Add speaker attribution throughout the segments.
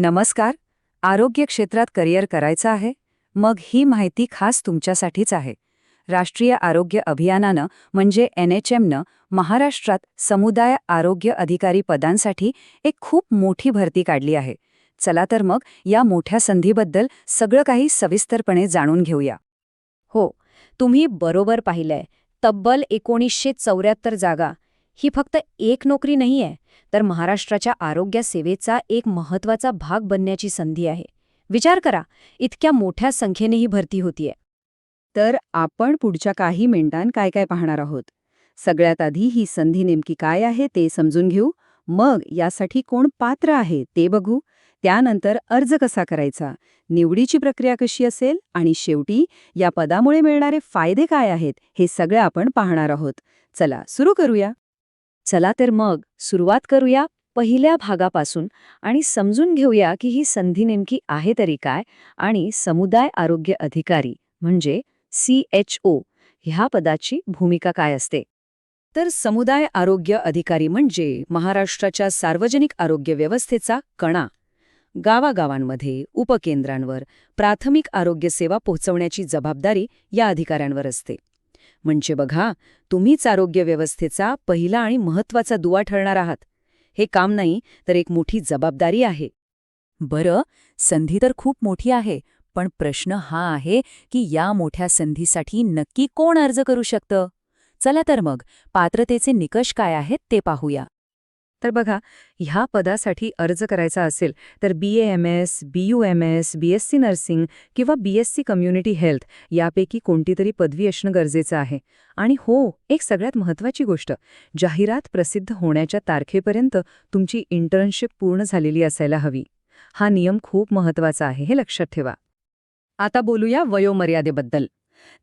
Speaker 1: नमस्कार. आरोग्य क्षेत्रात करिअर करायचं आहे. मग ही माहिती खास तुमच्यासाठीच आहे. राष्ट्रीय आरोग्य अभियानानं म्हणजे एन एच एमनं महाराष्ट्रात समुदाय आरोग्य अधिकारी पदांसाठी एक खूप मोठी भरती काढली आहे. चला तर मग या मोठ्या संधीबद्दल सगळं काही सविस्तरपणे जाणून घेऊया.
Speaker 2: हो तुम्ही बरोबर पाहिलंय. तब्बल एकोणीसशे चौऱ्याहत्तर जागा ही फक्त एक नोकरी नाहीये तर महाराष्ट्राच्या आरोग्य सेवेचा एक महत्त्वाचा भाग बनण्याची संधी आहे. विचार करा इतक्या मोठ्या संख्येने ही भरती होतीये.
Speaker 1: तर आपण पुढच्या काही मिनिटांत काय काय पाहणार आहोत? सगळ्यात आधी ही संधी नेमकी काय आहे ते समजून घेऊ. मग यासाठी कोण पात्र आहे ते बघू. त्यानंतर अर्ज कसा करायचा? निवडीची प्रक्रिया कशी असेल? आणि शेवटी या पदामुळे मिळणारे फायदे काय आहेत हे सगळं आपण पाहणार आहोत. चला सुरू करूया.
Speaker 2: चला तर मग सुरुवात करूया पहिल्या भागापासून आणि समजून घेऊया की ही संधी नेमकी आहे तरी काय आणि समुदाय आरोग्य अधिकारी म्हणजे सी एच ओ ह्या पदाची भूमिका काय असते. तर समुदाय आरोग्य अधिकारी म्हणजे महाराष्ट्राच्या सार्वजनिक आरोग्य व्यवस्थेचा कणा. गावागावांमध्ये उपकेंद्रांवर प्राथमिक आरोग्य सेवा पोहोचवण्याची जबाबदारी या अधिकाऱ्यांवर असते. म्हणजे बघा तुम्हीच आरोग्य व्यवस्थेचा पहिला आणि महत्त्वाचा दुवा ठरणार आहात. हे काम नाही तर एक मोठी जबाबदारी आहे.
Speaker 1: बरं संधी तर खूप मोठी आहे पण प्रश्न हा आहे की या मोठ्या संधीसाठी नक्की कोण अर्ज करू शकतं? चला तर मग पात्रतेचे निकष काय आहेत ते पाहूया.
Speaker 2: तर बघा ह्या पदासाठी अर्ज करायचा असेल तर B A M S B U M S B S C nursing किंवा B S C community health यापैकी कोणती तरी पदवी असणं गरजेचं आहे. आणि हो एक सगळ्यात महत्त्वाची गोष्ट जाहिरात प्रसिद्ध होण्याच्या तारखेपर्यंत तुमची इंटर्नशिप पूर्ण झालेली असायला हवी. हा नियम खूप महत्त्वाचा आहे हे लक्षात ठेवा. आता बोलूया वयोमर्यादेबद्दल.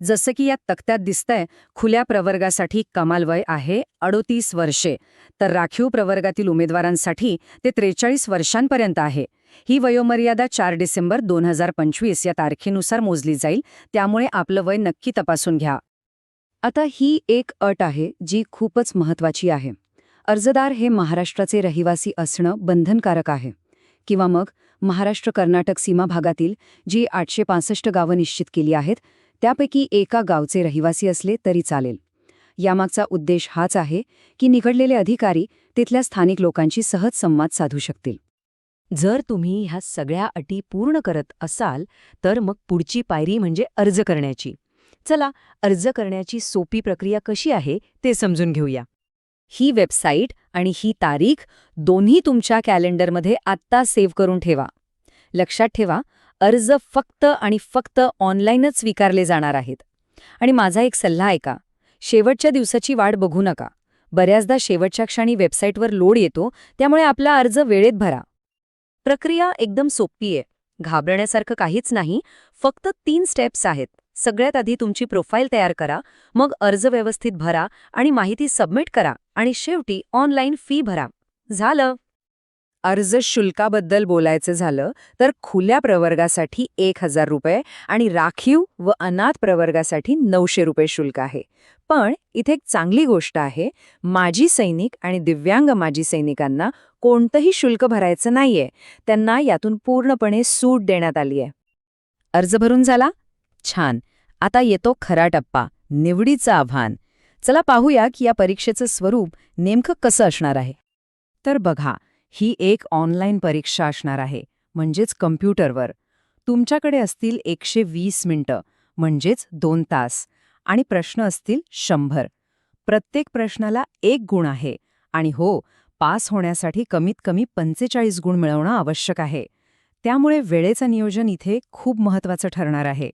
Speaker 2: जसं की या तक्त्यात दिसतंय खुल्या प्रवर्गासाठी कमाल वय आहे अडोतीस वर्षे. तर राखीव प्रवर्गातील उमेदवारांसाठी ते त्रेचाळीस वर्षांपर्यंत आहे. ही वयोमर्यादा चार डिसेंबर दोन हजार पंचवीस या तारखेनुसार मोजली जाईल. त्यामुळे आपलं वय नक्की तपासून घ्या. आता ही एक अट आहे जी खूपच महत्वाची आहे. अर्जदार हे महाराष्ट्राचे रहिवासी असणं बंधनकारक आहे. किंवा मग महाराष्ट्र कर्नाटक सीमा भागातील जी आठशे पासष्ट गावं निश्चित केली आहेत त्यापैकी एका गावचे रहिवासी असले तरी चालेल. यामागचा उद्देश हाच आहे की निघडलेले अधिकारी तिथल्या स्थानिक लोकांशी सहज संवाद साधू शकतील. जर तुम्ही ह्या सगळ्या अटी पूर्ण करत असाल तर मग पुढची पायरी म्हणजे अर्ज करण्याची. चला अर्ज करण्याची सोपी प्रक्रिया कशी आहे ते समजून घेऊया. ही वेबसाईट आणि ही तारीख दोन्ही तुमच्या कॅलेंडरमध्ये आत्ता सेव्ह करून ठेवा. लक्षात ठेवा अर्ज फक्त आणि फक्त ऑनलाईनच स्वीकारले जाणार आहेत. आणि माझा एक सल्ला ऐका शेवटच्या दिवसाची वाट बघू नका. बऱ्याचदा शेवटच्या क्षणी वेबसाईटवर लोड येतो त्यामुळे आपला अर्ज वेळेत भरा. प्रक्रिया एकदम सोपी आहे. घाबरण्यासारखं काहीच नाही फक्त तीन स्टेप्स आहेत. सगळ्यात आधी तुमची प्रोफाईल तयार करा मग अर्ज व्यवस्थित भरा आणि माहिती सबमिट करा आणि शेवटी ऑनलाईन फी भरा. झालं! अर्ज शुल्काबद्दल बोलायचं झालं तर खुल्या प्रवर्गासाठी एक हजार रुपये आणि राखीव व अनाथ प्रवर्गासाठी नऊशे रुपये शुल्क आहे. पण इथे एक चांगली गोष्ट आहे माजी सैनिक आणि दिव्यांग माजी सैनिकांना कोणतंही शुल्क भरायचं नाहीये त्यांना यातून पूर्णपणे सूट देण्यात आली आहे. अर्ज भरून झाला? छान. आता येतो खरा टप्पा निवडीचं आव्हान. चला पाहूया की या परीक्षेचं स्वरूप नेमकं कसं असणार आहे. तर बघा ही एक ऑनलाईन परीक्षा असणार आहे म्हणजेच कम्प्युटरवर. तुमच्याकडे असतील एकशे वीस मिनिटं म्हणजेच दोन तास. आणि प्रश्न असतील शंभर. प्रत्येक प्रश्नाला एक गुण आहे. आणि हो पास होण्यासाठी कमीत कमी पंचेचाळीस गुण मिळवणं आवश्यक आहे. त्यामुळे वेळेचं नियोजन इथे खूप महत्वाचं ठरणार आहे.